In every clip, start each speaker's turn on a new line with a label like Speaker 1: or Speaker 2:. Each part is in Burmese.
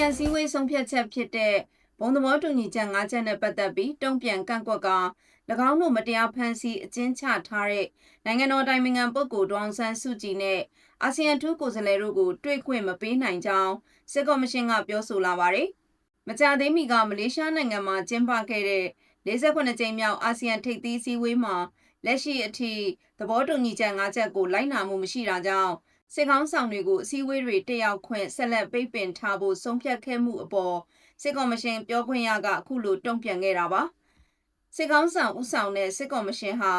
Speaker 1: ယံစည်းဝေးဆုံးဖြတ်ချက်ဖြစ်တဲ့ဘုံသဘောတူညီချက်၅ချက်နဲ့ပတ်သက်ပြီးတုံ့ပြန်ကန့်ကွက်က၎င်းတို့မတရားဖန်ဆီးအကျဉ်းချထားတဲ့နိုင်ငံတော်တိုင်ပင်ခံပုဂ္ဂိုလ်ဒေါအောင်ဆန်းစုကြည်နဲ့အာဆီယံထူးကိုယ်စားလှယ်တို့ကိုတွေ့ခွင့်မပေးနိုင်ကြောင်းစစ်ကော်မရှင်ကပြောဆိုလာပါတယ်။မကြာသေးမီကမလေးရှားနိုင်ငံမှာကျင်းပခဲ့တဲ့48ကြိမ်မြောက်အာဆီယံထိပ်သီးစည်းဝေးမှာလက်ရှိအထိသဘောတူညီချက်၅ချက်ကိုလိုက်နာမှုမရှိတာကြောင့် စစ်ကောင်းဆောင်တွေကိုအစည်းအဝေးတွေတက်ရောက်ခွင့်ဆက်လက်ပိတ်ပင်ထားဖို့ဆုံးဖြတ်ခဲ့မှုအပေါ်စစ်ကော်မရှင်ပြောခွင့်ရကအခုလိုတုံ့ပြန်ခဲ့တာပါစစ်ကောင်းဆောင်ဦးဆောင်တဲ့စစ်ကော်မရှင်ဟာ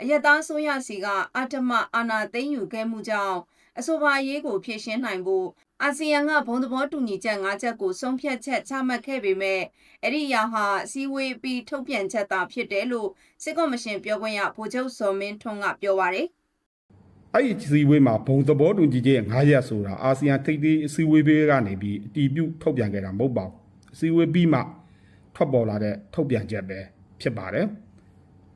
Speaker 1: အယက်သားဆိုရစီကအတ္တမအာနာသိမ့်ယူခဲ့မှုကြောင့်အဆိုပါအရေးကိုဖြေရှင်းနိုင်ဖို့အာဆီယံကဘုံသဘောတူညီချက်၅ချက်ကိုဆုံးဖြတ်ချက်ချမှတ်ခဲ့ပေမဲ့အဲ့ဒီအရာဟာအစည်းအဝေးပြီးထုတ်ပြန်ချက်သာဖြစ်တယ်လို့စစ်ကော်မရှင်ပြောခွင့်ရဗိုလ်ချုပ်စော်မင်းထွန်းကပြောပါတယ်
Speaker 2: အဲ့ဒီစည်းဝေးမှာဘုံသဘောတူညီချက်9ရက်ဆိုတာအာဆီယံထိပ်သီးအစည်းအဝေးဘေးကနေပြီးအတီးပြုတ်ထုတ်ပြန်ခဲ့တာမဟုတ်ပါဘူးအစည်းအဝေးပြီးမှထွက်ပေါ်လာတဲ့ထုတ်ပြန်ချက်ပဲဖြစ်ပါတယ်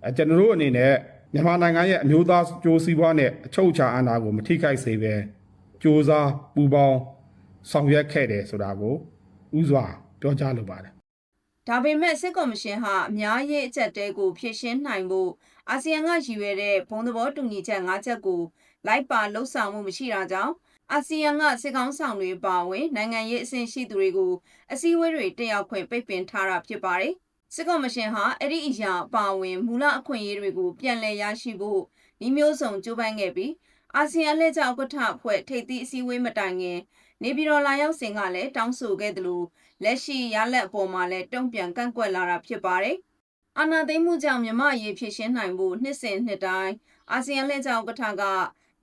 Speaker 2: အဲကျွန်တော်တို့အနေနဲ့မြန်မာနိုင်ငံရဲ့အမျိုးသားကြိုးစည်းပွားနဲ့အချုပ်အခြာအာဏာကိုမထိခိုက်စေပဲစ조사ပူပေါင်းဆောင်ရွက်ခဲ့တယ်ဆိုတာကိုဥစွာပြောကြားလိုပါတယ်
Speaker 1: ဒါပေမဲ့စစ်ကော်မရှင်ဟာအများရေးအချက်တဲကိုဖြည့်ရှင်းနိုင်ဖို့အာဆီယံကရည်ရွယ်တဲ့ဘုံသဘောတူညီချက်၅ချက်ကိုလိုက်ပါလှုပ်ဆောင်မှုမရှိတာကြောင့်အာဆီယံကစစ်ကောင်းဆောင်တွေပါဝင်နိုင်ငံရေးအဆင့်ရှိသူတွေကိုအစည်းအဝေးတွေတက်ရောက်ခွင့်ပိတ်ပင်ထားတာဖြစ်ပါတယ်။စစ်ကော်မရှင်ဟာအဲ့ဒီအရာပါဝင်မူလအခွင့်အရေးတွေကိုပြန်လည်ရရှိဖို့ဤမျိုးစုံကြိုးပမ်းခဲ့ပြီးအာဆီယံလက်ကျဥက္ကဋ္ဌအဖွဲ့ထိပ်သီးအစည်းအဝေးမတိုင်ခင် နေပြည်တော်လာရောက်စဉ်ကလည်းတောင်းဆိုခဲ့တယ်လို့လက်ရှိရလက်အပေါ်မှာလည်းတုံ့ပြန်ကန့်ကွက်လာတာဖြစ်ပါတယ်။အာဏာသိမ်းမှုကြောင့်မြမအရေးဖြစ်ရှင်းနိုင်ဖို့နှစ်စဉ်နှစ်တိုင်းအာဆီယံလက်ကျဥက္ကဋ္ဌက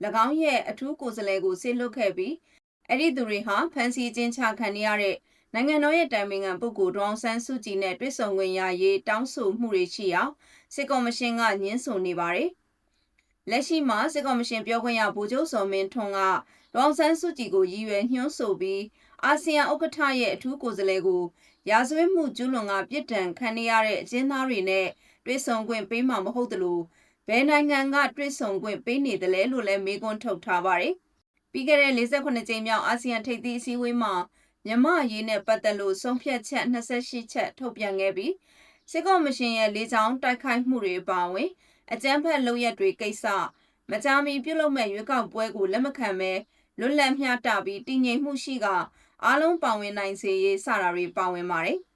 Speaker 1: ၎င်းရဲ့အထူးကိုယ်စားလှယ်ကိုဆေးလွတ်ခဲ့ပြီးအဲ့ဒီသူတွေဟာဖန်စီချင်းချခံနေရတဲ့နိုင်ငံတော်ရဲ့တိုင်ပင်ခံပုဂ္ဂိုလ်ဒေါအောင်ဆန်းစုကြည်နဲ့တွေ့ဆုံခွင့်ရရေးတောင်းဆိုမှုတွေရှိအောင်စစ်ကော်မရှင်ကညှင်းဆိုနေပါတယ်။လက်ရှိမှာစစ်ကော်မရှင်ပြောခွင့်ရဗိုလ်ချုပ်စော်မင်းထွန်းက ဒေါအောင်ဆန်းစုကြည်ကိုရည်ရွယ်ညှို့ဆိုပြီးအာဆီယံဥက္ကဋ္ဌရဲ့အထူးကိုယ်စားလှယ်ကိုရာဇဝတ်မှုကျူးလွန်ကပြစ်ဒဏ်ခံရတဲ့အကျဉ်းသားတွေနဲ့တွေ့ဆုံခွင့်ပေးမှာမဟုတ်သလိုဘယ်နိုင်ငံကတွေ့ဆုံခွင့်ပေးနေတယ်လဲလို့လည်းမေးခွန်းထုတ်ထားပါတယ်။ပြီးခဲ့တဲ့48ကြိမ်မြောက်အာဆီယံထိပ်သီးအစည်းအဝေးမှာမြန်မာအရေးနဲ့ပတ်သက်လို့ဆုံးဖြတ်ချက်28ချက်ထုတ်ပြန်ခဲ့ပြီးစစ်ကော်မရှင်ရဲ့လေးချောင်းတိုက်ခိုက်မှုတွေအပါအဝင်အကြမ်းဖက်လုပ်ရက်တွေကိစ္စမကြာမီပြုလုပ်မဲ့ရွေးကောက်ပွဲကိုလက်မခံဘဲ လွတ်လပ်မျှတပြီးတည်ငြိမ်မှုရှိကအားလုံးပါဝင်နိုင်စေရေးစတာတွေပါဝင်ပါတယ်။